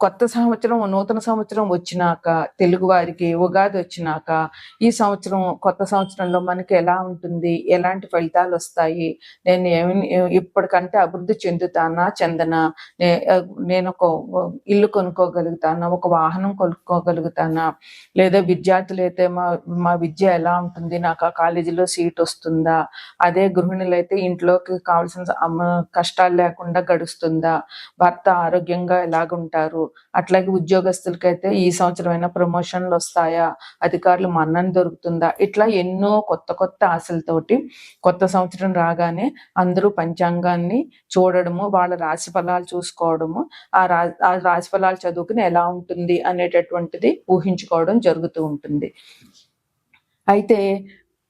కొత్త సంవత్సరం నూతన సంవత్సరం వచ్చినాక తెలుగు వారికి ఉగాది వచ్చినాక ఈ సంవత్సరం కొత్త సంవత్సరంలో మనకి ఎలా ఉంటుంది? ఎలాంటి ఫలితాలు వస్తాయి? నేను ఏమి ఇప్పటికంటే అభివృద్ధి చెందుతానా చెందనా? నేను ఒక ఇల్లు కొనుక్కోగలుగుతానా? ఒక వాహనం కొనుక్కోగలుగుతానా? లేదా విద్యార్థులు అయితే మా మా విద్య ఎలా ఉంటుంది? నాకు ఆ కాలేజీలో సీట్ వస్తుందా? అదే గృహిణులు అయితే ఇంట్లోకి కావాల్సిన కష్టాలు లేకుండా గడుస్తుందా? భర్త ఆరోగ్యంగా ఎలాగుంటారు? అట్లాగే ఉద్యోగస్తులకైతే ఈ సంవత్సరం అయినా ప్రమోషన్లు వస్తాయా? అధికారులు మన్నన దొరుకుతుందా? ఇట్లా ఎన్నో కొత్త కొత్త ఆశలతోటి కొత్త సంవత్సరం రాగానే అందరూ పంచాంగాన్ని చూడడము వాళ్ళ రాశి ఫలాలు చూసుకోవడము ఆ రా ఆ రాశి ఫలాలు చదువుకుని ఎలా ఉంటుంది అనేటటువంటిది ఊహించుకోవడం జరుగుతూ ఉంటుంది. అయితే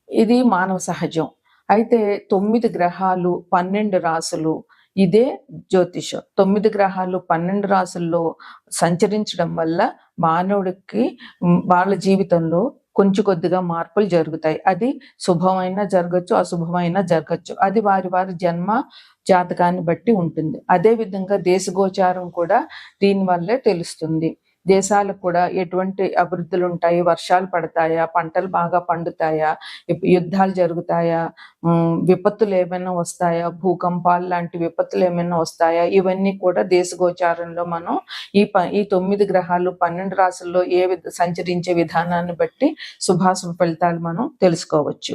ఇది మానవ సహజం. అయితే తొమ్మిది గ్రహాలు పన్నెండు రాసులు ఇదే జ్యోతిషం. తొమ్మిది గ్రహాలు పన్నెండు రాసుల్లో సంచరించడం వల్ల మానవుడికి వాళ్ళ జీవితంలో కొంచెం కొద్దిగా మార్పులు జరుగుతాయి. అది శుభమైనా జరగచ్చు అశుభమైనా జరగచ్చు. అది వారి వారి జన్మ జాతకాన్ని బట్టి ఉంటుంది. అదే విధంగా దేశగోచారం కూడా దీని వల్లే తెలుస్తుంది. దేశాలకు కూడా ఎటువంటి అభివృద్ధులు ఉంటాయి వర్షాలు పడతాయా? పంటలు బాగా పండుతాయా? యుద్ధాలు జరుగుతాయా? విపత్తులు ఏమైనా వస్తాయా? భూకంపాలు లాంటి విపత్తులు ఏమైనా వస్తాయా? ఇవన్నీ కూడా దేశ గోచారంలో మనం ఈ ప ఈ తొమ్మిది గ్రహాలు పన్నెండు రాసుల్లో ఏ సంచరించే విధానాన్ని బట్టి శుభాశుభ ఫలితాలు మనం తెలుసుకోవచ్చు.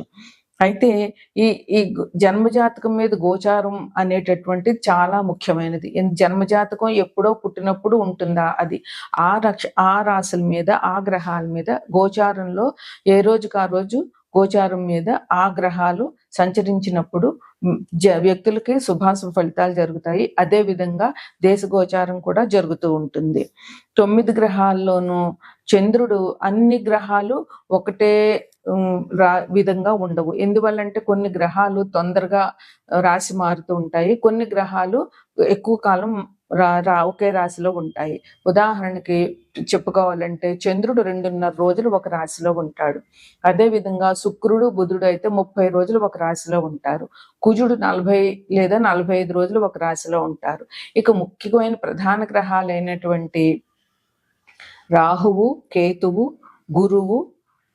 అయితే ఈ ఈ జన్మజాతకం మీద గోచారం అనేటటువంటిది చాలా ముఖ్యమైనది. జన్మజాతకం ఎప్పుడో పుట్టినప్పుడు ఉంటుందా అది? ఆ రక్ష ఆ రాశుల మీద ఆ గ్రహాల మీద గోచారంలో ఏ రోజుకి ఆ రోజు? గోచారం మీద ఆ గ్రహాలు సంచరించినప్పుడు జ వ్యక్తులకి శుభాశుభ ఫలితాలు జరుగుతాయి. అదే విధంగా దేశ గోచారం కూడా జరుగుతూ ఉంటుంది. తొమ్మిది గ్రహాల్లోనూ చంద్రుడు అన్ని గ్రహాలు ఒకటే రా విధంగా ఉండవు. ఎందువల్లంటే కొన్ని గ్రహాలు తొందరగా రాశి మారుతూ ఉంటాయి. కొన్ని గ్రహాలు ఎక్కువ కాలం రా రా ఒకే రాశిలో ఉంటాయి. ఉదాహరణకి చెప్పుకోవాలంటే చంద్రుడు రెండున్నర రోజులు ఒక రాశిలో ఉంటాడు. అదే విధంగా శుక్రుడు బుధుడు అయితే ముప్పై రోజులు ఒక రాశిలో ఉంటారు. కుజుడు నలభై లేదా నలభై ఐదు రోజులు ఒక రాశిలో ఉంటారు. ఇక ముఖ్యమైన ప్రధాన గ్రహాలైనటువంటి రాహువు కేతువు గురువు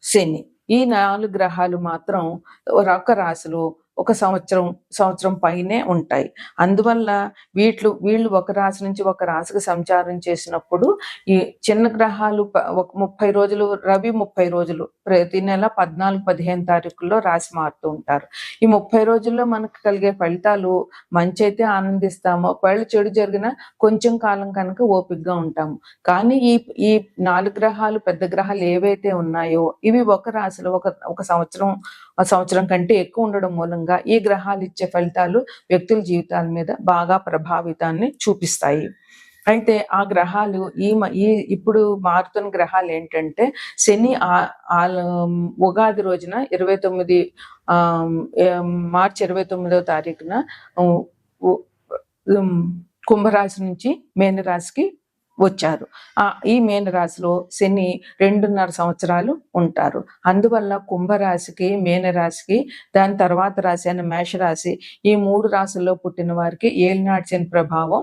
శని. ఈ నాలుగు గ్రహాలు మాత్రం ఒక రాశిలో ఒక సంవత్సరం సంవత్సరం పైనే ఉంటాయి. అందువల్ల వీటిలో వీళ్ళు ఒక రాశి నుంచి ఒక రాశికి సంచారం చేసినప్పుడు ఈ చిన్న గ్రహాలు ఒక ముప్పై రోజులు రవి ముప్పై రోజులు ప్రతి నెల పద్నాలుగు పదిహేను తారీఖుల్లో రాశి మారుతూ ఉంటారు. ఈ ముప్పై రోజుల్లో మనకు కలిగే ఫలితాలు మంచి అయితే ఆనందిస్తాము. ఒకవేళ చెడు జరిగినా కొంచెం కాలం కనుక ఓపికగా ఉంటాము. కానీ ఈ ఈ నాలుగు గ్రహాలు పెద్ద గ్రహాలు ఏవైతే ఉన్నాయో ఇవి ఒక రాశిలో ఒక ఒక సంవత్సరం సంవత్సరం కంటే ఎక్కువ ఉండడం మూలంగా ఈ గ్రహాలు ఇచ్చే ఫలితాలు వ్యక్తుల జీవితాల మీద బాగా ప్రభావితాన్ని చూపిస్తాయి. అయితే ఆ గ్రహాలు ఈ మ- ఈ ఇప్పుడు మారుతున్న గ్రహాలు ఏంటంటే శని ఆ- ఉగాది రోజున ఇరవై తొమ్మిది ఆ, మార్చి ఇరవై తొమ్మిదో తారీఖున కుంభరాశి నుంచి మేనరాశికి వచ్చారు. ఆ ఈ మేన రాశిలో శని రెండున్నర సంవత్సరాలు ఉంటారు. అందువల్ల కుంభరాశికి మేనరాశికి దాని తర్వాత రాశి అయిన మేషరాశి ఈ మూడు రాశుల్లో పుట్టిన వారికి ఏలినాటి శని ప్రభావం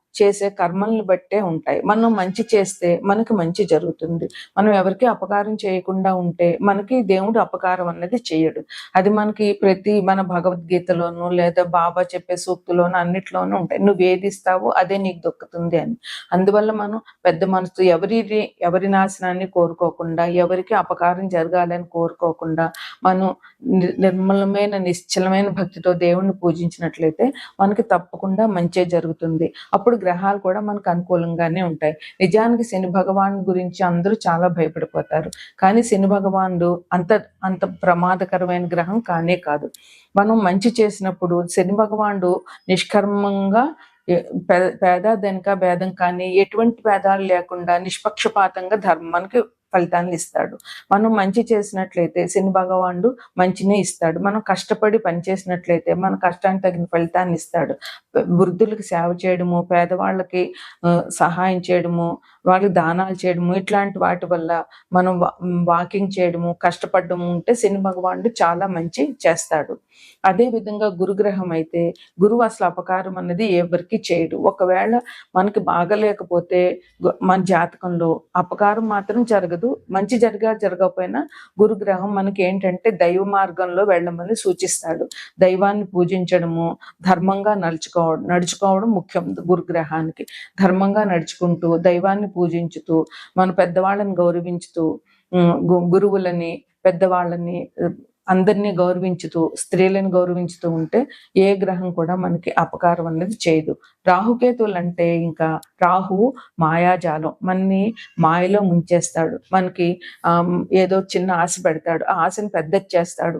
చేసే కర్మల్ని బట్టే ఉంటాయి. మనం మంచి చేస్తే మనకి మంచి జరుగుతుంది. మనం ఎవరికి అపకారం చేయకుండా ఉంటే మనకి దేవుడు అపకారం అన్నది చేయడు. అది మనకి ప్రతి మన భగవద్గీతలోను లేదా బాబా చెప్పే సూక్తులోను అన్నిట్లోనూ ఉంటాయి. నువ్వు వేధిస్తావు అదే నీకు దొక్కుతుంది అని. అందువల్ల మనం పెద్ద మనసు ఎవరి ఎవరి నాశనాన్ని కోరుకోకుండా ఎవరికి అపకారం జరగాలని కోరుకోకుండా మనం నిర్మలమైన నిశ్చలమైన భక్తితో దేవుణ్ణి పూజించినట్లయితే మనకి తప్పకుండా మంచే జరుగుతుంది. అప్పుడు గ్రహాలు కూడా మనకు అనుకూలంగానే ఉంటాయి. నిజానికి శని భగవాన్ గురించి అందరూ చాలా భయపడిపోతారు. కానీ శని భగవానుడు అంత అంత ప్రమాదకరమైన గ్రహం కానే కాదు. మనం మంచి చేసినప్పుడు శని భగవానుడు నిష్కర్మంగా పేద దెనక భేదం కానీ ఎటువంటి భేదాలు లేకుండా నిష్పక్షపాతంగా ధర్మానికి ఫలితాన్ని ఇస్తాడు. మనం మంచి చేసినట్లయితే శని భగవానుడు మంచినే ఇస్తాడు. మనం కష్టపడి పని చేసినట్లయితే మన కష్టానికి తగిన ఫలితాన్ని ఇస్తాడు. వృద్ధులకు సేవ చేయడము పేదవాళ్ళకి సహాయం చేయడము వాళ్ళకి దానాలు చేయడము ఇట్లాంటి వాటి వల్ల మనం వాకింగ్ చేయడము కష్టపడము ఉంటే శని భగవానుడు చాలా మంచి చేస్తాడు. అదే విధంగా గురుగ్రహం అయితే గురువు అసలు అపకారం అనేది ఎవరికి చేయడు. ఒకవేళ మనకి బాగలేకపోతే మన జాతకంలో అపకారం మాత్రం జరగదు. మంచి జరిగా జరగకపోయినా గురుగ్రహం మనకి ఏంటంటే దైవ మార్గంలో వెళ్ళమని సూచిస్తాడు. దైవాన్ని పూజించడము ధర్మంగా నడుచుకోవడం నడుచుకోవడం ముఖ్యం గురుగ్రహానికి. ధర్మంగా నడుచుకుంటూ దైవాన్ని పూజించుతూ మన పెద్దవాళ్ళని గౌరవించుతూ గురువులని పెద్దవాళ్ళని అందరినీ గౌరవించుతూ స్త్రీలను గౌరవించుతూ ఉంటే ఏ గ్రహం కూడా మనకి అపకారం అనేది చేయదు. రాహుకేతువులు అంటే ఇంకా రాహు మాయాజాలం. మనని మాయలో ముంచేస్తాడు. మనకి ఏదో చిన్న ఆశ పెడతాడు. ఆ ఆశని పెద్ద చేస్తాడు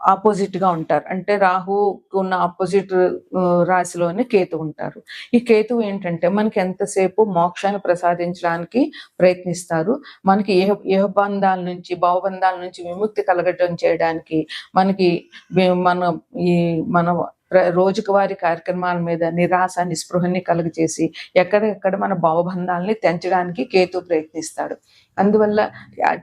ఆపోజిట్గా ఉంటారు. అంటే రాహు ఉన్న ఆపోజిట్ రాశిలోనే కేతు ఉంటారు. ఈ కేతు ఏంటంటే మనకి ఎంతసేపు మోక్షాన్ని ప్రసాదించడానికి ప్రయత్నిస్తారు. మనకి ఏ ఏ బంధాల నుంచి భావబంధాల నుంచి విముక్తి కలగటం చేయడానికి మనకి మన ఈ మన రోజువారీ కార్యక్రమాల మీద నిరాశ నిస్పృహని కలుగజేసి ఎక్కడెక్కడ మన భావబంధాలని తెంచడానికి కేతు ప్రయత్నిస్తాడు. అందువల్ల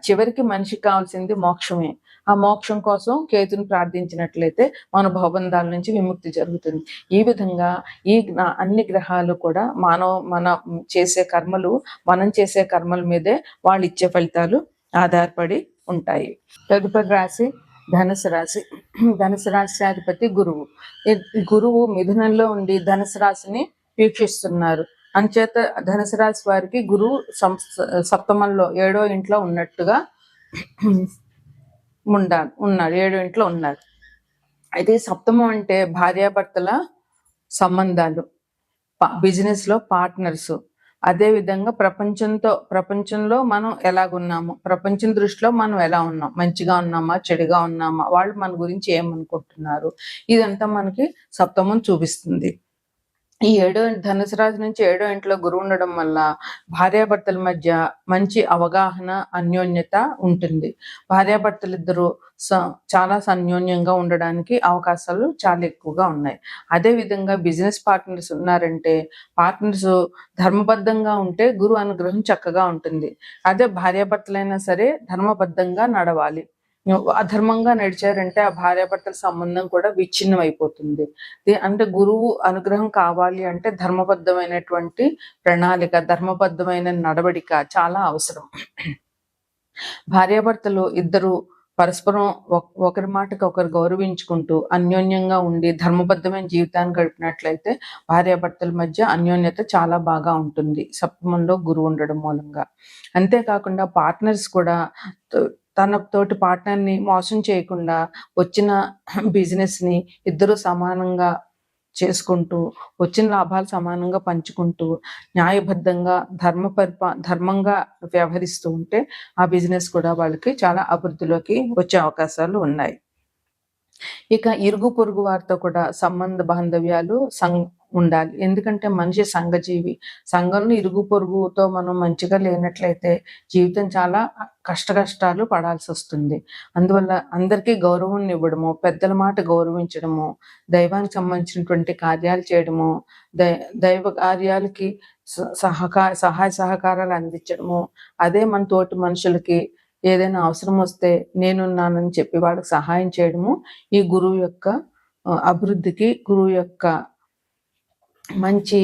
చివరికి మనిషికి కావాల్సింది మోక్షమే. ఆ మోక్షం కోసం కేతుని ప్రార్థించినట్లయితే మన భవబంధాల నుంచి విముక్తి జరుగుతుంది. ఈ విధంగా ఈ అన్ని గ్రహాలు కూడా మానవ మన చేసే కర్మలు మనం చేసే కర్మల మీదే వాళ్ళు ఇచ్చే ఫలితాలు ఆధారపడి ఉంటాయి. తదుపరి రాశి ధనుసు రాశి. ధనుసు రాశ్యాధిపతి అధిపతి గురువు గురువు మిథునంలో ఉండి ధనుసు రాశిని వీక్షిస్తున్నారు. అంచేత ధనుసు రాశి వారికి గురువు సప్తమంలో ఏడో ఇంట్లో ఉన్నట్టుగా ఉండా ఉన్నారు. ఏడో ఇంట్లో ఉన్నారు. అయితే సప్తమం అంటే భార్యాభర్తల సంబంధాలు బిజినెస్లో పార్ట్నర్స్. అదే విధంగా ప్రపంచంతో ప్రపంచంలో మనం ఎలాగున్నాము? ప్రపంచం దృష్టిలో మనం ఎలా ఉన్నాం? మంచిగా ఉన్నామా? చెడుగా ఉన్నామా? వాళ్ళు మన గురించి ఏమనుకుంటున్నారు? ఇదంతా మనకి సప్తమం చూపిస్తుంది. ఈ ఏడో ధనుసు రాశి నుంచి ఏడో ఇంట్లో గురువు ఉండడం వల్ల భార్యాభర్తల మధ్య మంచి అవగాహన అన్యోన్యత ఉంటుంది. భార్యాభర్తలు ఇద్దరు స- చాలా సన్యోన్యంగా ఉండడానికి అవకాశాలు చాలా ఎక్కువగా ఉన్నాయి. అదే విధంగా బిజినెస్ పార్ట్నర్స్ ఉన్నారంటే పార్ట్నర్స్ ధర్మబద్ధంగా ఉంటే గురు అనుగ్రహం చక్కగా ఉంటుంది. అదే భార్యాభర్తలైనా సరే ధర్మబద్ధంగా నడవాలి. అధర్మంగా నడిచారంటే ఆ భార్యాభర్తల సంబంధం కూడా విచ్ఛిన్నం అయిపోతుంది అంటే గురువు అనుగ్రహం కావాలి అంటే ధర్మబద్ధమైనటువంటి ప్రణాళిక ధర్మబద్ధమైన నడవడిక చాలా అవసరం. భార్యాభర్తలు ఇద్దరు పరస్పరం ఒక- ఒకరి మాటకి ఒకరు గౌరవించుకుంటూ అన్యోన్యంగా ఉండి ధర్మబద్ధమైన జీవితాన్ని గడిపినట్లయితే భార్యాభర్తల మధ్య అన్యోన్యత చాలా బాగా ఉంటుంది. సప్తమంలో గురువు ఉండడం మూలంగా. అంతేకాకుండా పార్ట్నర్స్ కూడా తన తోటి పార్ట్నర్ని మోసం చేయకుండా వచ్చిన బిజినెస్ని ఇద్దరు సమానంగా చేసుకుంటూ వచ్చిన లాభాలు సమానంగా పంచుకుంటూ న్యాయబద్ధంగా ధర్మ పరిపా ధర్మంగా వ్యవహరిస్తూ ఉంటే ఆ బిజినెస్ కూడా వాళ్ళకి చాలా అభివృద్ధిలోకి వచ్చే అవకాశాలు ఉన్నాయి. ఇక ఇరుగు పొరుగు వారితో కూడా సంబంధ బాంధవ్యాలు సం ఉండాలి. ఎందుకంటే మనిషి సంఘజీవి. సంఘంలో ఇరుగు పొరుగుతో మనం మంచిగా లేనట్లయితే జీవితం చాలా కష్ట కష్టాలు పడాల్సి వస్తుంది. అందువల్ల అందరికీ గౌరవం ఇవ్వడము పెద్దల మాట గౌరవించడము దైవానికి సంబంధించినటువంటి కార్యాలు చేయడము దై దైవ కార్యాలకి స- సహాయ సహకారాలు అందించడము అదే మన తోటి మనుషులకి ఏదైనా అవసరం వస్తే నేనున్నానని చెప్పి వాళ్ళకి సహాయం చేయడము ఈ గురువు యొక్క అభివృద్ధికి గురువు యొక్క మంచి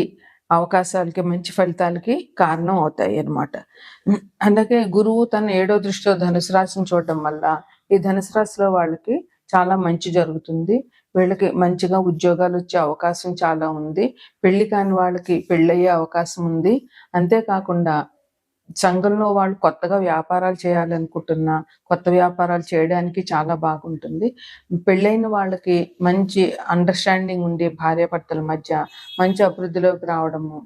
అవకాశాలకి మంచి ఫలితాలకి కారణం అవుతాయి అన్నమాట. అలాగే గురువు తన ఏడో దృష్టిలో ధనుసు రాశిని చూడడం వల్ల ఈ ధనుసు రాశిలో వాళ్ళకి చాలా మంచి జరుగుతుంది. వీళ్ళకి మంచిగా ఉద్యోగాలు వచ్చే అవకాశం చాలా ఉంది. పెళ్ళి కాని వాళ్ళకి పెళ్ళయ్యే అవకాశం ఉంది. అంతేకాకుండా సంఘంలో వాళ్ళు కొత్తగా వ్యాపారాలు చేయాలనుకుంటున్నా కొత్త వ్యాపారాలు చేయడానికి చాలా బాగుంటుంది. పెళ్ళైన వాళ్ళకి మంచి అండర్స్టాండింగ్ ఉండి భార్యాభర్తల మధ్య మంచి అభివృద్ధిలోకి రావడము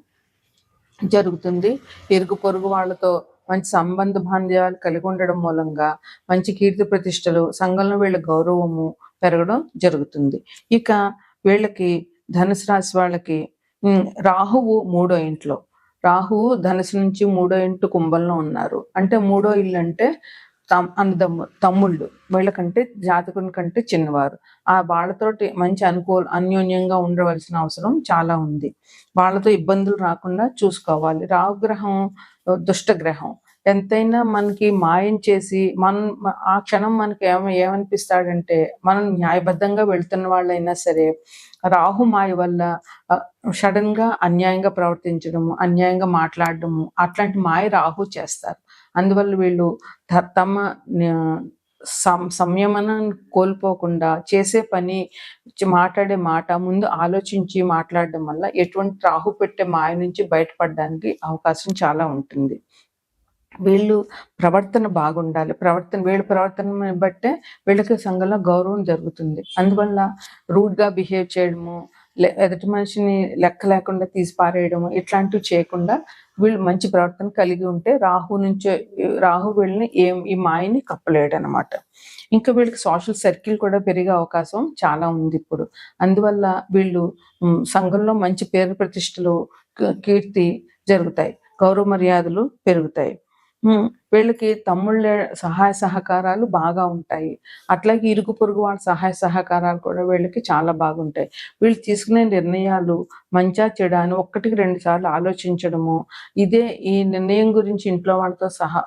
జరుగుతుంది. ఇరుగు పొరుగు వాళ్ళతో మంచి సంబంధ బాంధవ్యాలు కలిగి ఉండడం మూలంగా మంచి కీర్తి ప్రతిష్టలు సంఘంలో వీళ్ళ గౌరవము పెరగడం జరుగుతుంది. ఇక వీళ్ళకి ధనుసు రాశి వాళ్ళకి రాహువు మూడో ఇంట్లో. రాహువు ధనుసు నుంచి మూడో ఇంటి కుంభంలో ఉన్నారు. అంటే మూడో ఇల్లు అంటే తమ్ అన్నదమ్ము తమ్ముళ్ళు. వీళ్ళకంటే జాతకుని కంటే చిన్నవారు. ఆ వాళ్ళతోటి మంచి అనుకూల అన్యోన్యంగా ఉండవలసిన అవసరం చాలా ఉంది. వాళ్ళతో ఇబ్బందులు రాకుండా చూసుకోవాలి. రాహుగ్రహం దుష్ట గ్రహం ఎంతైనా మనకి మాయం చేసి మనం ఆ క్షణం మనకి ఏమ ఏమనిపిస్తాడంటే మనం న్యాయబద్ధంగా వెళ్తున్న వాళ్ళైనా సరే రాహు మాయ వల్ల సడన్గా అన్యాయంగా ప్రవర్తించడము అన్యాయంగా మాట్లాడడము అట్లాంటి మాయ రాహు చేస్తారు. అందువల్ల వీళ్ళు త- తమ సం సంయమనాన్ని కోల్పోకుండా చేసే పని మాట్లాడే మాట ముందు ఆలోచించి మాట్లాడడం వల్ల ఎటువంటి రాహు పెట్టే మాయ నుంచి బయటపడడానికి అవకాశం చాలా ఉంటుంది. వీళ్ళు ప్రవర్తన బాగుండాలి. ప్రవర్తన వీళ్ళ ప్రవర్తన బట్టే వీళ్ళకి సంఘంలో గౌరవం జరుగుతుంది. అందువల్ల రూడ్గా బిహేవ్ చేయడము లే- ఎదుటి మనిషిని లెక్క లేకుండా తీసి పారేయడము ఇట్లాంటివి చేయకుండా వీళ్ళు మంచి ప్రవర్తన కలిగి ఉంటే రాహు నుంచి రాహు వీళ్ళని ఏం ఈ మాయని కప్పలేడు అనమాట ఇంకా వీళ్ళకి సోషల్ సర్కిల్ కూడా పెరిగే అవకాశం చాలా ఉంది ఇప్పుడు. అందువల్ల వీళ్ళు సంఘంలో మంచి పేరు ప్రతిష్టలు కీర్తి జరుగుతాయి. గౌరవ మర్యాదలు పెరుగుతాయి. Mm. వీళ్ళకి తమ్ముళ్ళ సహాయ సహకారాలు బాగా ఉంటాయి. అట్లాగే ఇరుగు పొరుగు వాళ్ళ సహాయ సహకారాలు కూడా వీళ్ళకి చాలా బాగుంటాయి. వీళ్ళు తీసుకునే నిర్ణయాలు మంచా చెడా అని ఒక్కటికి రెండు సార్లు ఆలోచించడము ఇదే ఈ నిర్ణయం గురించి ఇంట్లో వాళ్ళతో సహా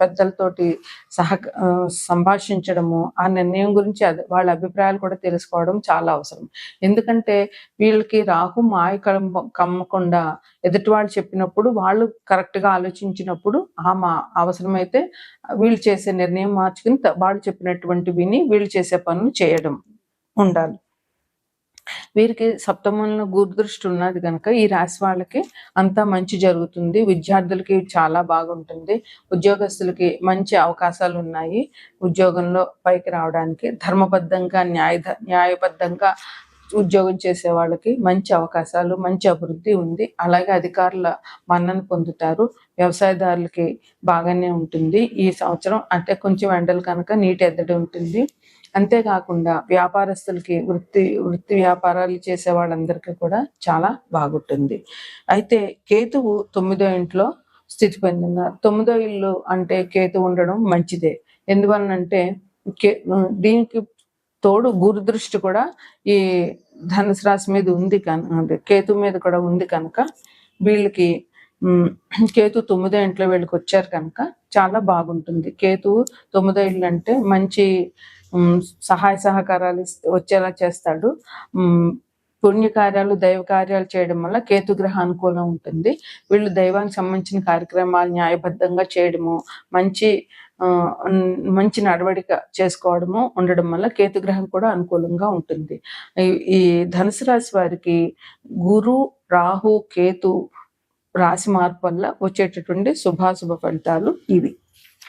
పెద్దలతోటి సహ సంభాషించడము ఆ నిర్ణయం గురించి అదే వాళ్ళ అభిప్రాయాలు కూడా తెలుసుకోవడం చాలా అవసరం. ఎందుకంటే వీళ్ళకి రాహు మాయ కమ్మ- కమ్మకుండా ఎదుటి వాళ్ళు చెప్పినప్పుడు వాళ్ళు కరెక్ట్గా ఆలోచించినప్పుడు ఆ మా అవసరం అవసరమైతే వీళ్ళు చేసే నిర్ణయం మార్చుకుని వాళ్ళు చెప్పినటువంటి విని వీళ్ళు చేసే పనులు చేయడం ఉండాలి. వీరికి సప్తమంలో గురుదృష్టి ఉన్నది కనుక ఈ రాశి వాళ్ళకి అంతా మంచి జరుగుతుంది. విద్యార్థులకి చాలా బాగుంటుంది. ఉద్యోగస్తులకి మంచి అవకాశాలు ఉన్నాయి. ఉద్యోగంలో పైకి రావడానికి ధర్మబద్ధంగా న్యాయ న్యాయబద్ధంగా ఉద్యోగం చేసే వాళ్ళకి మంచి అవకాశాలు మంచి అభివృద్ధి ఉంది. అలాగే అధికారుల మన్నన పొందుతారు. వ్యవసాయదారులకి బాగానే ఉంటుంది ఈ సంవత్సరం. అంటే కొంచెం ఎండలు కనుక నీటి ఎద్దడి ఉంటుంది. అంతేకాకుండా వ్యాపారస్తులకి వృత్తి వృత్తి వ్యాపారాలు చేసే వాళ్ళందరికీ కూడా చాలా బాగుంటుంది. అయితే కేతువు తొమ్మిదో ఇంట్లో స్థితి పొందినారు. తొమ్మిదో ఇల్లు అంటే కేతు ఉండడం మంచిదే. ఎందువలనంటే కే దీనికి తోడు గురు దృష్టి కూడా ఈ ధనుసు రాశి మీద ఉంది కనుక కేతు మీద కూడా ఉంది కనుక వీళ్ళకి కేతు తొమ్మిదో ఇంట్లో వీళ్ళకి వచ్చారు కనుక చాలా బాగుంటుంది. కేతు తొమ్మిదో ఇల్లు అంటే మంచి సహాయ సహకారాలు వచ్చేలా చేస్తాడు. పుణ్యకార్యాలు దైవ కార్యాలు చేయడం వల్ల కేతు గ్రహ అనుకూలం ఉంటుంది. వీళ్ళు దైవానికి సంబంధించిన కార్యక్రమాలు న్యాయబద్ధంగా చేయడము మంచి మంచి నడవడిక చేసుకోవడము ఉండడం వల్ల కేతు గ్రహం కూడా అనుకూలంగా ఉంటుంది. ఈ- ఈ ధనుసు రాశి వారికి గురు రాహు కేతు రాశి మార్పు వల్ల వచ్చేటటువంటి శుభాశుభ ఫలితాలు ఇవి.